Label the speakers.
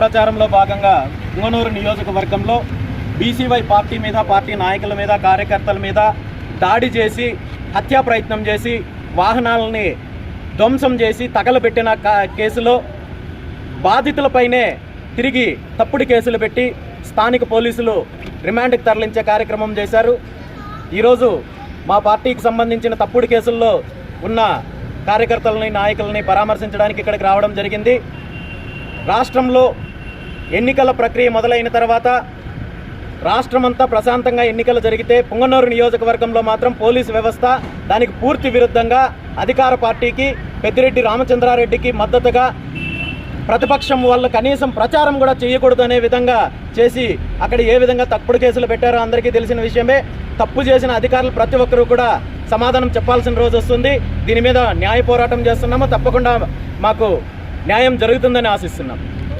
Speaker 1: ప్రచారంలో భాగంగా ఉంగనూరు నియోజకవర్గంలో బీసీవై పార్టీ మీద పార్టీ నాయకుల మీద కార్యకర్తల మీద దాడి చేసి హత్యా ప్రయత్నం చేసి వాహనాలని ధ్వంసం చేసి తగలబెట్టిన కేసులో బాధితులపైనే తిరిగి తప్పుడు కేసులు పెట్టి స్థానిక పోలీసులు రిమాండ్కి తరలించే కార్యక్రమం చేశారు. ఈరోజు మా పార్టీకి సంబంధించిన తప్పుడు కేసుల్లో ఉన్న కార్యకర్తలని నాయకులని పరామర్శించడానికి ఇక్కడికి రావడం జరిగింది. రాష్ట్రంలో ఎన్నికల ప్రక్రియ మొదలైన తర్వాత రాష్ట్రమంతా ప్రశాంతంగా ఎన్నికలు జరిగితే పుంగనూరు నియోజకవర్గంలో మాత్రం పోలీసు వ్యవస్థ దానికి పూర్తి విరుద్ధంగా అధికార పార్టీకి పెద్దిరెడ్డి రామచంద్రారెడ్డికి మద్దతుగా ప్రతిపక్షం వల్ల కనీసం ప్రచారం కూడా చేయకూడదు అనే విధంగా చేసి అక్కడ ఏ విధంగా తప్పుడు కేసులు పెట్టారో అందరికీ తెలిసిన విషయమే. తప్పు చేసిన అధికారులు ప్రతి ఒక్కరూ కూడా సమాధానం చెప్పాల్సిన రోజు వస్తుంది. దీని మీద న్యాయ పోరాటం చేస్తున్నాము. తప్పకుండా మాకు న్యాయం జరుగుతుందని ఆశిస్తున్నాం